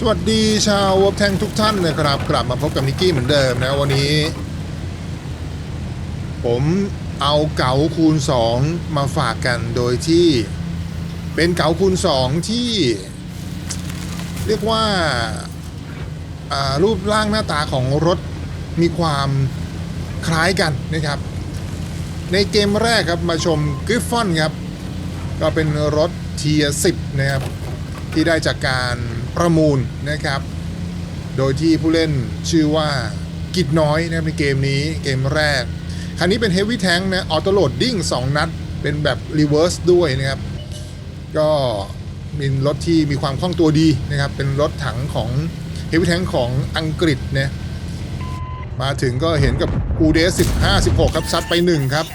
สวัสดีชาววบแทงทุกท่านนะครับ กลับมาพบกับนิกกี้เหมือนเดิมนะวันนี้ ผมเอาเก๋าคูณ 2 มาฝากกันโดยที่เป็นเก๋าคูณ 2 ที่ เรียกว่าารูปร่างหน้าตาของรถมีความคล้ายกันนะครับ ในเกมแรกครับมาชมกริฟฟอนครับ ก็เป็นรถเทีย10นะครับ ที่ได้จากการ ประมูลนะครับ โดยที่ผู้เล่นชื่อว่ากิดน้อยนะครับในเกมนี้เกมแรก คันนี้เป็น Heavy Tank นะออโตโหลดดิ้ง2นัด เป็นแบบรีเวิร์สด้วยนะครับ ก็เป็นรถที่มีความคล่องตัวดีนะครับ เป็นรถถังของ Heavy Tank ของอังกฤษนะมาถึงก็เห็นกับ u d 15 16 ครับ ซัดไป 1 ครับ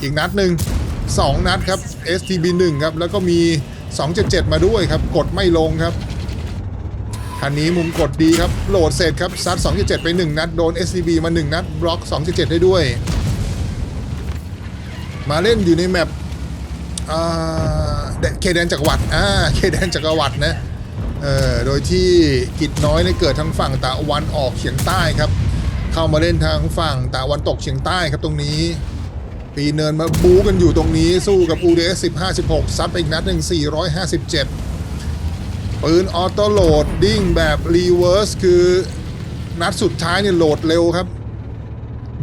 อีกนัดหนึ่ง2 นัดครับ STB 1 ครับ แล้วก็มี 277 มาด้วยครับ กดไม่ลงครับ คันนี้มุมกดดีครับ โหลดเสร็จครับ ซัด 2.7 ไป 1 นัด โดน STB มา 1 นัด บล็อก 2.7 ได้ด้วย มาเล่นอยู่ในแมปอ่าแดเคแดนจักรวรรดิอ่าเคแดนจักรวรรดินะเอ่อโดยที่กิจน้อยเนี่ยเกิดทางฝั่งตะวันออกเฉียงใต้ครับ เข้ามาเล่นทางฝั่งตะวันตกเฉียงใต้ครับตรงนี้ปีเนินมาบู๊กันอยู่ตรงนี้สู้กับ UDS 15 16 ซัดไปอีกนัดหนึ่ง457 ปืนออโต้โหลดดิ้งแบบรีเวิร์สคือนัดสุดท้ายเนี่ยโหลดเร็วครับ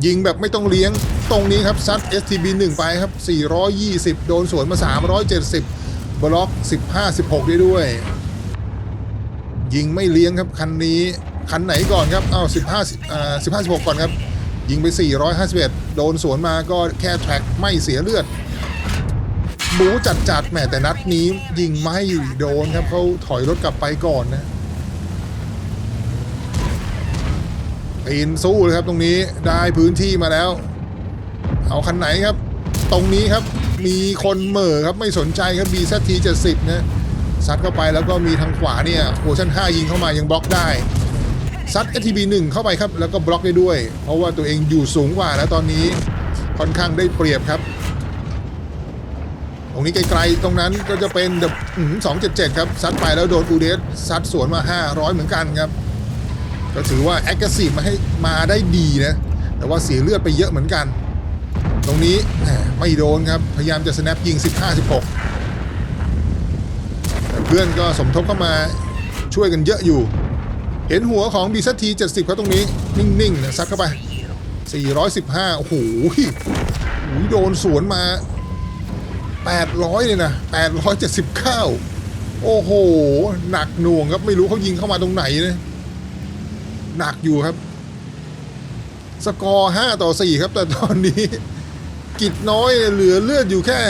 ยิงแบบไม่ต้องเลี้ยงตรงนี้ครับซัด STB 1 ไปครับ 420 โดนสวนมา 370 บล็อก 15 16 ได้ด้วย ยิงไม่เลี้ยงครับ คันนี้ คันไหนก่อนครับอ้าว15อ่า15 16 ก่อนครับ ยิงไป 451 โดนสวนมาก็แค่แทร็กไม่เสียเลือด บูจัดจัดแหมแต่นัดนี้ยิงไม่โดนครับเขาถอยรถกลับไปก่อนนะปีนสู้เลยครับตรงนี้ได้พื้นที่มาแล้ว เอาคันไหนครับ ตรงนี้ครับมีคนเหม่อครับไม่สนใจครับ b z t 70นะซัดเข้าไปแล้วก็มีทางขวาเนี่ยโอชั่น5ยิงเข้ามายังบล็อกได้ซัด STB 1เข้าไปครับแล้วก็บล็อกได้ด้วย เพราะว่าตัวเองอยู่สูงกว่าแล้วตอนนี้ค่อนข้างได้เปรียบครับ ตรงนี้ไกลๆตรงนั้นก็จะเป็นแบบสองเจ็ดเจ็ดครับซัดไปแล้วโดนอูเดสซัดสวนมา 500 เหมือนกันครับ ก็ถือว่าแอคทีฟมาให้มาได้ดีนะ แต่ว่าเสียเลือดไปเยอะเหมือนกัน ตรงนี้ไม่โดนครับ พยายามจะสแนปยิง 15-16 แต่เพื่อนก็สมทบเข้ามาช่วยกันเยอะอยู่ เห็นหัวของบีซัที70ครับตรงนี้ นิ่งๆนะซัดเข้าไป 415 โอ้โหโอ้โหโดนสวนมา 800เลยนะ879 โอ้โห หนักหน่วงครับไม่รู้เขายิงเข้ามาตรงไหนนะหนักอยู่ครับ สกอร์ 5 ต่อ 4 ครับ แต่ตอนนี้ กิจน้อยเหลือเลือดอยู่แค่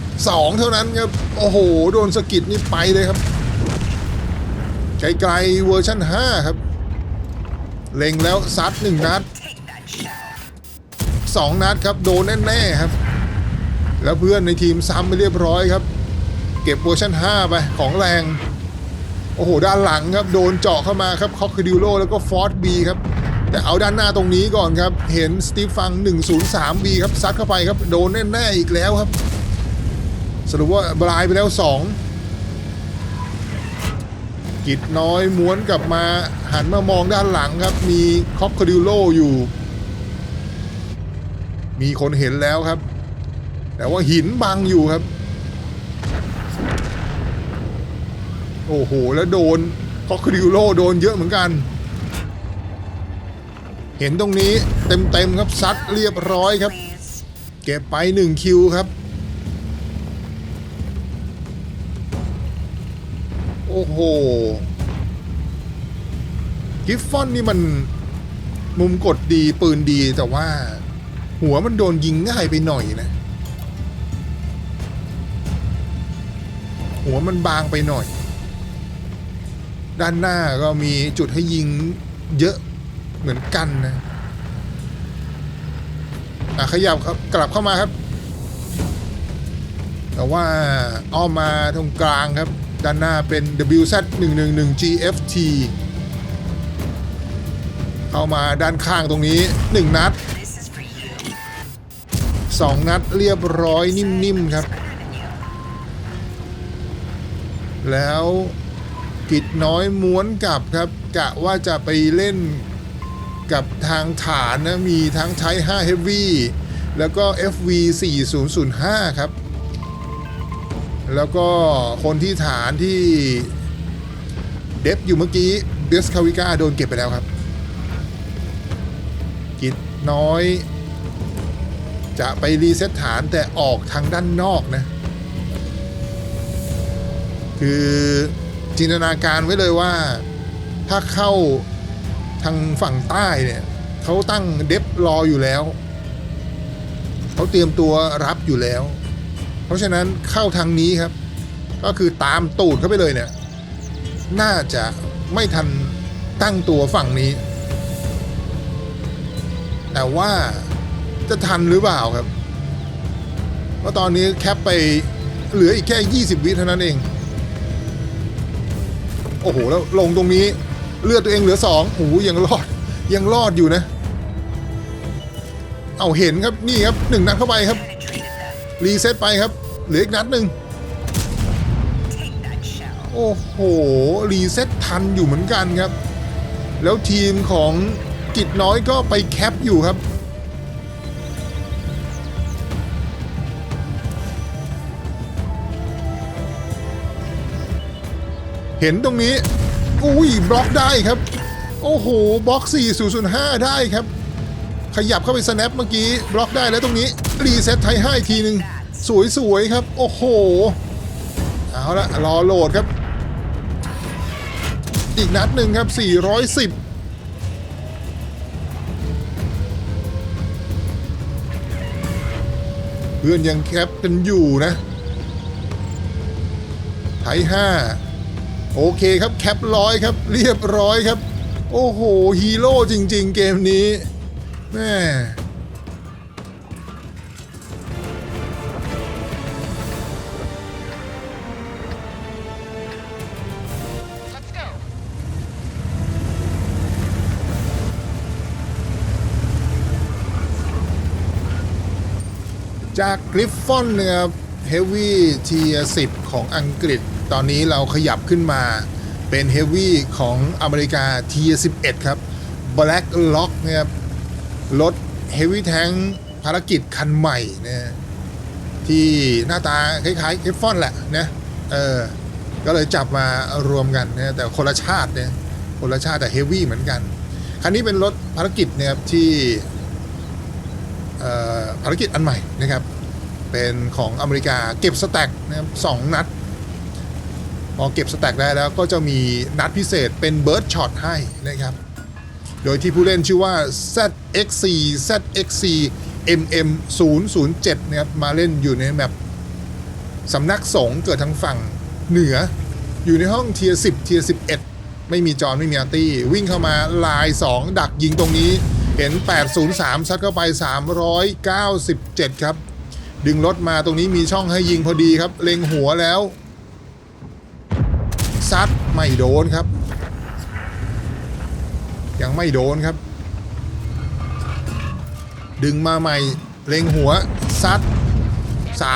2 เท่านั้นครับ โอ้โห โดนสกิดนี่ไปเลยครับ ไกลๆเวอร์ชัน5 ครับ เล็งแล้วซัด 1 นัด 2 นัดครับ โดนแน่ ๆ ครับ แล้วเพื่อนในทีมซ้ำไปเรียบร้อยครับ เก็บเวอร์ชัน5 ไปของแรง โอ้โห ด้านหลังครับ โดนเจาะเข้ามาครับคอกคดิวโลแล้วก็ฟอร์ดบีครับ แต่เอาด้านหน้าตรงนี้ก่อนครับ เห็นสตีฟฟัง 103B ครับซัดเข้าไปครับ โดนแน่ๆอีกแล้วครับ สรุปว่าบลายไปแล้ว 2 กิดน้อยม้วนกลับมาหันมามองด้านหลังครับ มีคอกคดิวโลอยู่ มีคนเห็นแล้วครับ แต่ว่าหินบังอยู่ครับ โอ้โห แล้วโดนคอกคดิโลโดนเยอะเหมือนกัน เห็นตรงนี้เต็มๆครับซัดเรียบร้อยครับ เก็บไป1คิวครับ โอ้โห กิฟฟอนนี่มันมุมกดดีปืนดีแต่ว่า หัวมันโดนยิงง่ายไปหน่อยนะ หัวมันบางไปหน่อย ด้านหน้าก็มีจุดให้ยิงเยอะเหมือนกันนะอะขยับครับกลับเข้ามาครับ แต่ว่าอ้อมมาตรงกลางครับ ด้านหน้าเป็น WZ 111 GFT เข้ามาด้านข้างตรงนี้ 1 นัดสองนัดเรียบร้อยนิ่มๆครับ แล้วกิจน้อยม้วนกลับครับกะว่าจะไปเล่นกับทางฐานนะ มีทั้งไท5 Heavy แล้วก็ FV 4005 ครับ แล้วก็คนที่ฐานที่เดฟอยู่เมื่อกี้เบสคาวิก้าโดนเก็บไปแล้วครับ กิจน้อย จะไปรีเซ็ตฐานแต่ออกทางด้านนอกนะ คือจินตนาการไว้เลยว่าถ้าเข้าทางฝั่งใต้เนี่ยเขาตั้งเดฟรออยู่แล้วเขาเตรียมตัวรับอยู่แล้ว เพราะฉะนั้นเข้าทางนี้ครับ ก็คือตามตูดเข้าไปเลยเนี่ย น่าจะไม่ทันตั้งตัวฝั่งนี้ แต่ว่าจะทันหรือเปล่าครับเพราะตอนนี้แคปไปเหลืออีกแค่ 20 วิเท่านั้นเอง โอ้โหแล้วลงตรงนี้เลือดตัวเองเหลือสองโอ้โหยังรอดยังรอดอยู่นะ เอาเห็นครับนี่ครับหนึ่งนัดเข้าไปครับ รีเซ็ตไปครับเหลืออีกนัดหนึ่งโอ้โห รีเซ็ตทันอยู่เหมือนกันครับ แล้วทีมของกิจน้อยก็ไปแคปอยู่ครับ เห็นตรงนี้อุ้ยบล็อกได้ครับ โอ้โหบล็อก 4005 ได้ครับ ขยับเข้าไปสแนปเมื่อกี้บล็อกได้แล้วตรงนี้ รีเซ็ตไทยให้อีกทีหนึ่งสวยๆครับ โอ้โห เอาละรอโหลดครับ อีกนัดหนึ่งครับ 410เพื่อนยังแคปกันอยู่นะไทยห้า โอเคครับแคปร้อยครับ เรียบร้อยครับ โอ้โหฮีโร่จริง ๆ เกมนี้แม่จากกริฟฟอนนะครับเฮฟวี่เทีย10ของอังกฤษ ตอนนี้เราขยับขึ้นมาเป็นเฮฟวี่ของอเมริกาเทีย11 ครับ Black Lock นะครับรถเฮฟวี่แทงภารกิจคันใหม่นะที่หน้าตาคล้ายๆกริฟฟอนแหละนะเออก็เลยจับมารวมกันนะแต่คนละชาติเนี่ยคนละชาติแต่เฮฟวี่เหมือนกัน คันนี้เป็นรถภารกิจนะครับที่ภารกิจอันใหม่นะครับ เป็นของอเมริกาเก็บสแต็กนะครับสองนัด พอเก็บสแต็กได้แล้วก็จะมีนัดพิเศษเป็นเบิร์ดช็อตให้นะครับ โดยที่ผู้เล่นชื่อว่า ZXC ZXC MM 0 0 7นะครับมาเล่นอยู่ในแมปสำนักสงเกิดทางฝั่งเหนือ อยู่ในห้องเทียร์10เทียร์11 ไม่มีจอนไม่มีอาร์ตี้ วิ่งเข้ามาลาย 2 ดักยิงตรงนี้เห็น 803 ซัดเข้าไป 397 ครับ ดึงรถมาตรงนี้มีช่องให้ยิงพอดีครับ เล็งหัวแล้ว ซัดไม่โดนครับ ยังไม่โดนครับ ดึงมาใหม่เล็งหัวซัด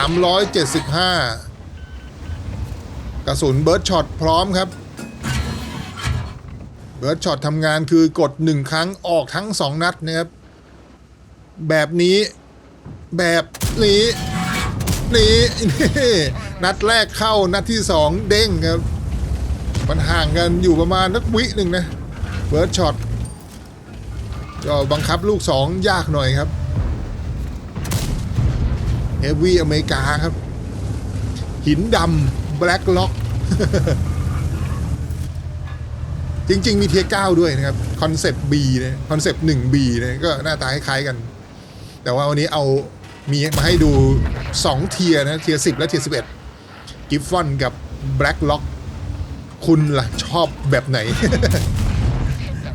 375 กระสุนเบิร์ดช็อตพร้อมครับ เบิร์ดช็อตทำงานคือกดหนึ่งครั้งออกทั้งสองนัดนะครับ แบบนี้แบบนี้นี้นี่นัดแรกเข้านัดที่สองเด้งครับ มันห่างกันอยู่ประมาณนักวิหนึ่งนะเบิร์ดช็อตก็บังคับลูกสองยากหน่อยครับเฮฟวี่อเมริกาครับ หินดำแบล็กล็อก จริง ๆ มีเทียร์9ด้วยนะครับคอนเซปต์ B นะคอนเซปต์ 1B นะก็หน้าตาคล้ายๆกัน แต่ว่าวันนี้เอามีมาให้ดู 2 เทียนะ เทียร์10และเทียร์11กิฟฟอนกับ Black Lock คุณล่ะชอบแบบไหน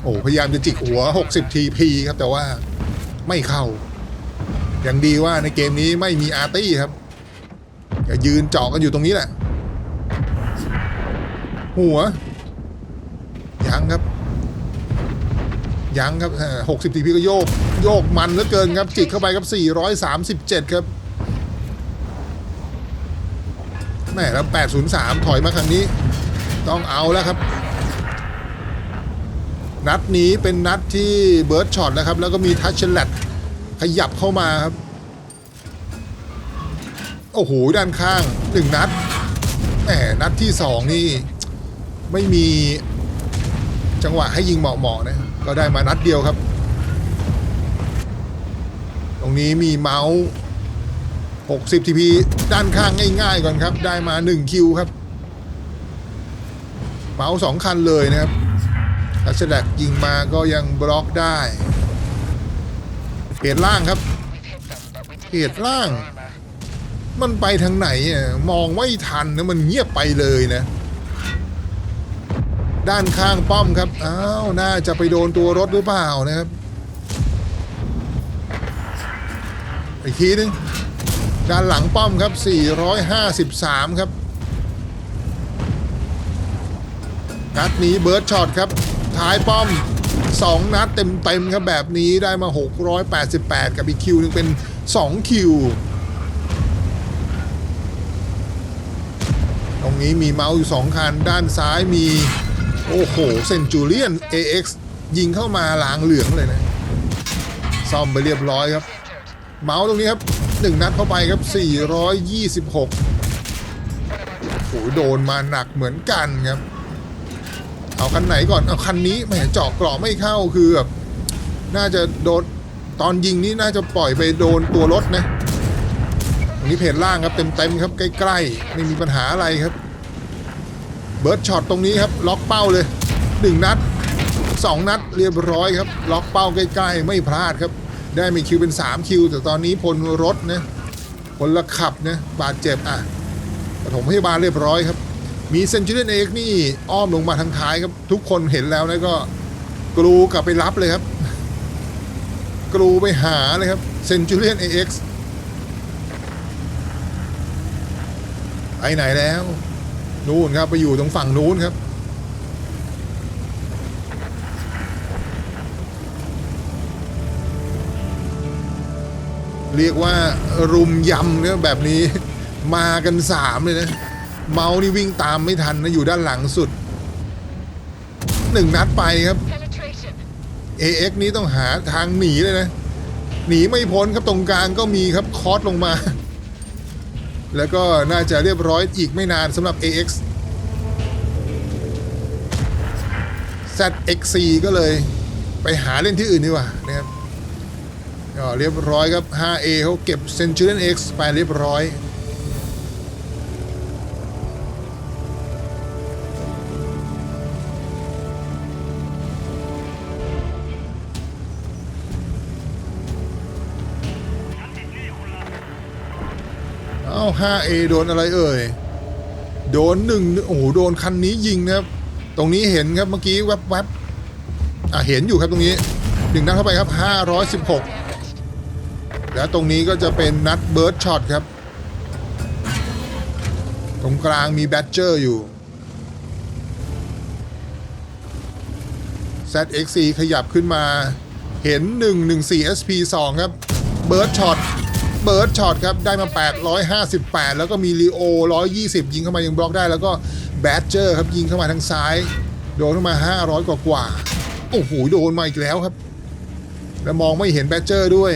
โอ้พยายามจะจิกหัว 60 TP ครับ แต่ว่าไม่เข้า อย่างดีว่าในเกมนี้ไม่มีอาร์ตี้ครับก็ยืนเจาะกันอยู่ตรงนี้แหละ หัว ยังครับ ยังครับหกสิบทีพีก็โยก โยกมันเหลือเกินครับ จิกเข้าไปครับ 437 ครับแม่แล้ว803 ถอยมาครั้งนี้ ต้องเอาแล้วครับ นัดนี้เป็นนัดที่เบิร์ดช็อตนะครับ แล้วก็มีทัชเชลแลตขยับเข้ามาครับ โอ้โห ด้านข้างหนึ่งนัดแหมนัดที่สองนี่ ไม่มีจังหวะให้ยิงเหมาะๆนะก็ได้มานัดเดียวครับ ตรงนี้มีเมาส์ 60 TP ด้านข้างง่ายๆก่อนครับ ได้มา 1 คิวครับ เมาสองคันเลยนะครับทัชแลกยิงมาก็ยังบล็อกได้เพจล่างครับเพจล่าง มันไปทางไหนอะมองไม่ทันนะมันเงียบไปเลยนะ ด้านข้างป้อมครับอ้าวน่าจะไปโดนตัวรถหรือเปล่านะครับอีกทีนึงด้านหลังป้อมครับ 453 ครับ นัดนี้เบิร์ดช็อตครับท้ายป้อม 2 นัดเต็มๆครับแบบนี้ได้มา 688 กับอีกคิวหนึงเป็น 2 คิว ตรงนี้มีเมาส์อยู่ 2 คัน ด้านซ้ายมี โอ้โหเซนจูเลียน AX ยิงเข้ามาลางเหลืองเลยนะ ซ่อมไปเรียบร้อยครับ เมาส์ตรงนี้ครับ 1 นัดเข้าไปครับ 426โอ้โหโดนมาหนักเหมือนกันครับ เอาคันไหนก่อนเอาคันนี้แหมเจาะเกราะไม่เข้าคือแบบน่าจะโดนตอนยิงนี่น่าจะปล่อยไปโดนตัวรถนะตรงนี้เพจล่างครับเต็มๆครับใกล้ๆไม่มีปัญหาอะไรครับ เบิร์ดช็อตตรงนี้ครับล็อกเป้าเลย 1 นัด 2 นัดเรียบร้อยครับ ล็อกเป้าใกล้ๆ ไม่พลาดครับ ได้มีคิวเป็น 3 คิว แต่ตอนนี้พลรถนะพลละขับนะบาดเจ็บอะปฐมพยาบาลเรียบร้อยครับ มีเซนจูเรียนเอกนี่อ้อมลงมาทางท้ายครับ ทุกคนเห็นแล้วนะก็กรูกลับไปรับเลยครับ กรูไปหาเลยครับเซนจูเรียนเอ็กซ์ไปไหนแล้ว นู่นครับไปอยู่ตรงฝั่งนู้นครับ เรียกว่ารุมยำเนี่ยแบบนี้ มากันสามเลยนะ เมาส์นี่วิ่งตามไม่ทันนะอยู่ด้านหลังสุดหนึ่งนัดไปครับ Penetration. AX นี้ต้องหาทางหนีเลยนะ หนีไม่พ้นครับตรงกลางก็มีครับคอสลงมา แล้วก็น่าจะเรียบร้อยอีกไม่นานสำหรับ AX ZXC ก็เลยไปหาเล่นที่อื่นดีกว่านะครับก็เรียบร้อยครับ 5A เขาเก็บ Centurion X ไปเรียบร้อย อ้า 5A โดนอะไรเอ่ย โดนหนึ่งโอ้โห โดนคันนี้ยิงนะครับ ตรงนี้เห็นครับเมื่อกี้แวบๆอะเห็นอยู่ครับตรงนี้หนึ่งนัดเข้าไปครับ 516 แล้วตรงนี้ก็จะเป็นนัดเบิร์ดช็อตครับ ตรงกลางมีแบตเจอร์อยู่ ZXC ขยับขึ้นมาเห็น 114 SP2 ครับ เบิร์ดช็อต เบิร์ดช็อตครับ ได้มา 858 แล้วก็มีลีโอ 120 ยิงเข้ามายังบล็อกได้ แล้วก็แบดเจอร์ครับ ยิงเข้ามาทางซ้าย โดนเข้ามา 500 กว่ากว่าโอ้โห โดนมาอีกแล้วครับ แล้วมองไม่เห็นแบดเจอร์ด้วย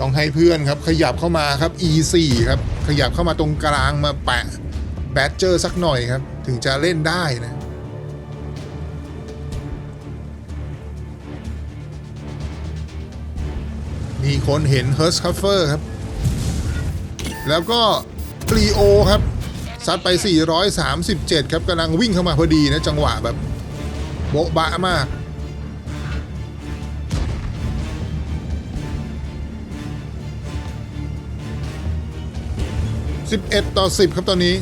ต้องให้เพื่อนครับ ขยับเข้ามาครับ E4 ครับ ขยับเข้ามาตรงกลางมาแปะ แบดเจอร์สักหน่อยครับ ถึงจะเล่นได้นะมีคนเห็นเฮิร์สคัฟเฟอร์ครับ แล้วก็ปรีโอครับซัดไป 437 ครับกำลังวิ่งเข้ามาพอดีนะจังหวะแบบ โบ๊ะบะมาก11ต่อ10ครับตอนนี้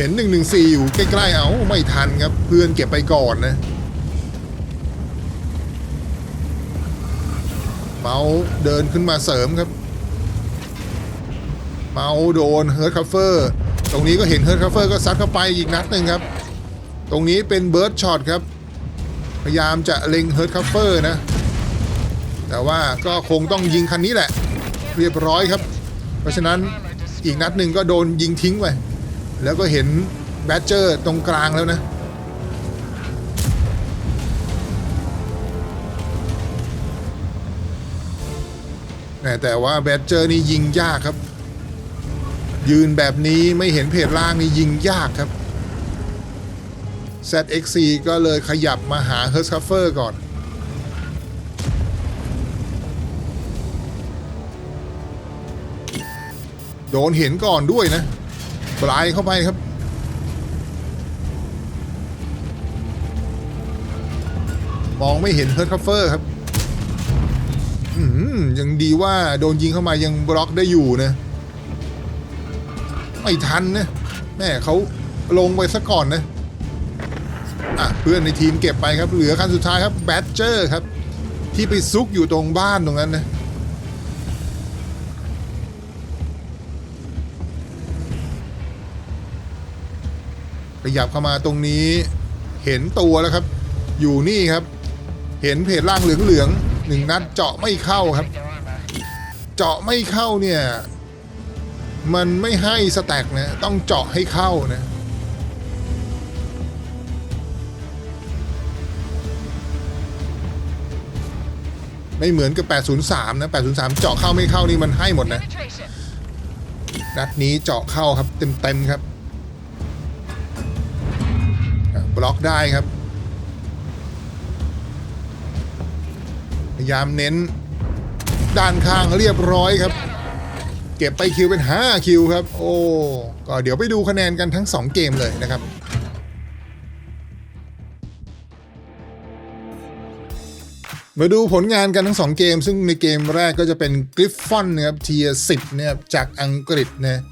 เห็น 114 อยู่ใกล้ๆ เอาไม่ทันครับ เพื่อนเก็บไปก่อนนะ เมาเดินขึ้นมาเสริมครับ เมาโดนเฮิร์ตคัฟเฟอร์ ตรงนี้ก็เห็นเฮิร์ตคัฟเฟอร์ก็ซัดเข้าไปอีกนัดหนึ่งครับ ตรงนี้เป็นเบิร์ดช็อตครับพพยายามจะเล็งเฮิร์ตคัฟเฟอร์นะ แต่ว่าก็คงต้องยิงคันนี้แหละ เรียบร้อยครับ เพราะฉะนั้นอีกนัดหนึ่งก็โดนยิงทิ้งไป แล้วก็เห็นแบดเจอร์ตรงกลางแล้วนะ แต่ว่าแบดเจอร์นี่ยิงยากครับ ยืนแบบนี้ไม่เห็นเพจล่างนี่ยิงยากครับ ZXC ก็เลยขยับมาหา h u r s c a f f e r ก่อนโดนเห็นก่อนด้วยนะ ปลายเข้าไปครับ มองไม่เห็น h u r s c a f f e r ครับอยังดีว่าโดนยิงเข้ามายังบล็อกได้อยู่นะไม่ทันนะแม่เขาลงไปซะก่อนนะอะเพื่อนในทีมเก็บไปครับ เหลือคันสุดท้ายครับแบดเจอร์ครับ ที่ไปซุกอยู่ตรงบ้านตรงนั้นนะ ขยับเข้ามาตรงนี้เห็นตัวแล้วครับ อยู่นี่ครับ เห็นเพจล่างเหลืองๆหนึ่งนัดเจาะไม่เข้าครับ เจาะไม่เข้าเนี่ย มันไม่ให้สแต็กนะต้องเจาะให้เข้านะไม่เหมือนกับ 803 นะ 803 เจาะเข้าไม่เข้านี่มันให้หมดนะ นัดนี้เจาะเข้าครับเต็มๆครับ บล็อกได้ครับ พยายามเน้น ด้านข้างเรียบร้อยครับ เก็บไปคิวเป็น 5 คิวครับ โอ้ก็เดี๋ยวไปดูคะแนนกันทั้ง 2 เกมเลยนะครับมาดูผลงานกันทั้ง 2 เกม ซึ่งในเกมแรกก็จะเป็นกริฟฟอนนะครับเทียสิบนะครับจากอังกฤษนะ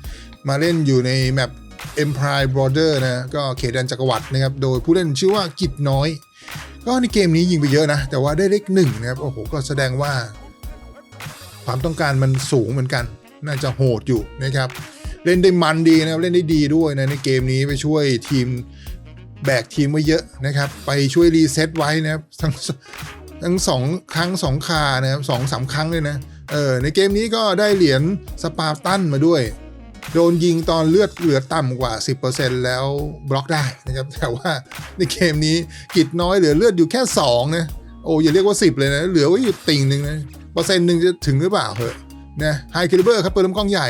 มาเล่นอยู่ในแมป Empire Border นะก็เขตแดนจักรวรรดินะครับ โดยผู้เล่นชื่อว่ากิจน้อย ก็ในเกมนี้ยิงไปเยอะนะ แต่ว่าได้เลขหนึ่งนะครับ โอ้โห ก็แสดงว่า ความต้องการมันสูงเหมือนกัน น่าจะโหดอยู่นะครับ เล่นได้มันดีนะครับ เล่นได้ดีด้วยนะในเกมนี้ไปช่วยทีมแบกทีมไว้เยอะนะครับ ไปช่วยรีเซ็ตไว้นะครับ ทั้งทั้งสองครั้งสองคานะครับสองสามครั้งเลยนะ เออในเกมนี้ก็ได้เหรียญสปาร์ตันมาด้วย โดนยิงตอนเลือดเหลือต่ำกว่า 10%แล้วบล็อกได้นะครับแต่ว่าในเกมนี้กิจน้อยเหลือเลือดอยู่แค่2นะโอ้อย่าเรียกว่า 10 เลยนะ เหลือไว้อยู่ติ่งหนึ่งนะเปอร์เซ็นต์หนึ่งจะถึงหรือเปล่าเหอะนะไฮคิลเบอร์ครับปืนลำกล้องใหญ่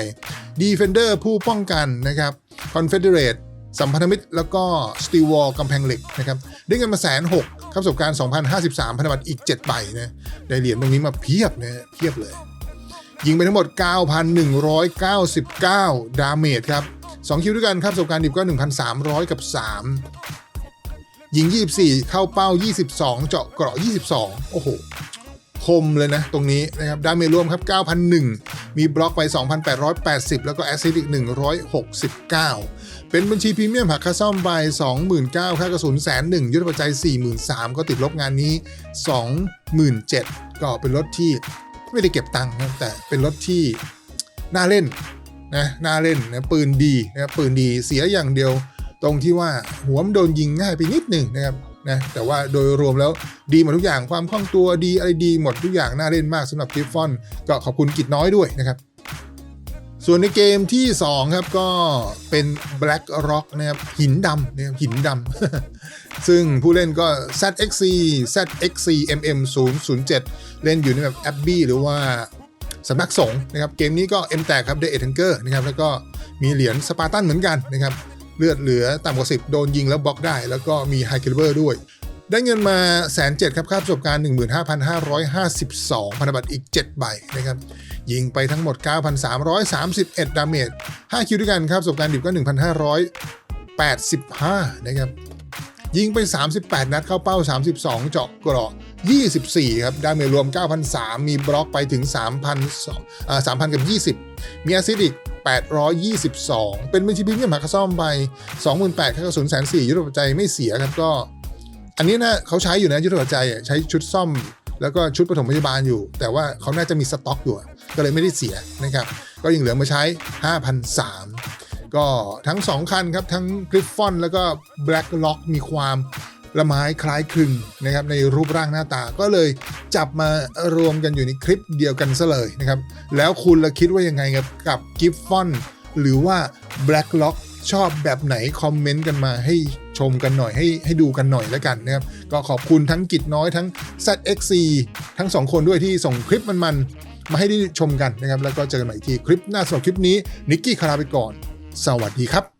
ดีเฟนเดอร์ผู้ป้องกันนะครับคอนเฟเดเรตสัมพันธมิตร แล้วก็สตีวอลกำแพงเหล็กนะครับได้เงินมาแสนหกครับประสบการณ์ 2,053 พันธบัตรอีก 7 ใบนะได้เหรียญตรงนี้มาเพียบนะเพียบเลย ยิงไปทั้งหมด 9,199 ดาเมจครับ 2 คิวด้วยกันครับประสบการณ์ดิบก็ 1,300 กับ 3 ยิง 24 เข้าเป้า 22 เจาะเกราะ 22 โอ้โห คมเลยนะ ตรงนี้นะครับ ดาเมจรวมครับ 9,001 มีบล็อกไป 2,880 แล้วก็แอสซิสต์อีก 169 เป็นบัญชีพรีเมียมหักค่าซ่อมไป 29,000ค่ากระสุนแสนหนึ่งยุทธปัจจัย 43,000 ก็ติดลบงานนี้ 27,000 ก็เป็นรถที่ ไม่ได้เก็บตังค์นะแต่เป็นรถที่น่าเล่นนะน่าเล่นนะปืนดีนะปืนดีเสียอย่างเดียว ตรงที่ว่าหัวมันโดนยิงง่ายไปนิดหนึ่งนะครับนะแต่ว่าโดยรวมแล้วดีหมดทุกอย่างความคล่องตัวดีอะไรดีหมดทุกอย่างน่าเล่นมากสำหรับกริฟฟอน ก็ขอบคุณกิจน้อยด้วยนะครับ ส่วนในเกมที่ 2 ครับก็เป็น Black Rock นะครับหินดำนะครับหินดำ ซึ่งผู้เล่นก็ ZXC ZXC MM 007 เล่นอยู่ในแบบ Abbey หรือว่าสำนักสงฆ์นะครับ เกมนี้ก็ M แตกครับ The e t a n g e r นะครับ แล้วก็มีเหรียญสปาร์ตันเหมือนกันนะครับ เลือดเหลือต่ำกว่า 10 โดนยิงแล้วบล็อกได้ แล้วก็มี High Caliber ด้วย ได้เงินมาแสนเจ็ดครับค่าประสบการณ์ 15,552 พันธบัตรอีก 7 ใบนะครับยิงไปทั้งหมด 9,331 ดาเมจ 5 คิวด้วยกันครับประสบการณ์ดิบก็ 1,585 นะครับยิงไป 38 นัดเข้าเป้า 32 เจาะกราะ24 ครับ ดาเมจรวม 9,003 มีบล็อกไปถึง 3,000อ่า3,000 กับ 20 มีแอซิดอีก 822 เป็นบัญชีพรีเมียมหักซ่อมไป 28,000ค่ากระสุนแสนสี่ยุทธปัจจัยไม่เสียครับก็ อันนี้นะเขาใช้อยู่นะยุทธปัจจัยใช้ชุดซ่อม แล้วก็ชุดปฐมพยาบาลอยู่ แต่ว่าเขาน่าจะมีสต็อกอยู่ ก็เลยไม่ได้เสียนะครับก็ยังเหลือมาใช้ 5,003ก็ทั้ง 2 คันครับ ทั้ง Griffon แล้วก็ Black Lock มีความละไม้คล้ายคลึงนะครับในรูปร่างหน้าตาก็เลยจับมารวมกันอยู่ในคลิปเดียวกันซะเลยนะครับ แล้วคุณละคิดว่ายังไงครับกับกิฟฟอนหรือว่า Black Lock ชอบแบบไหน คอมเมนต์กันมาให้ ชมกันหน่อยให้ให้ดูกันหน่อยแล้วกันนะครับ ก็ขอบคุณทั้งกิจน้อยทั้ง ZXC ทั้งสองคนด้วยที่ส่งคลิปมันๆ มาให้ได้ชมกันนะครับ แล้วก็เจอกันใหม่อีกทีคลิปหน้าสำหรับคลิปนี้นิกกี้คาราไปก่อน สวัสดีครับ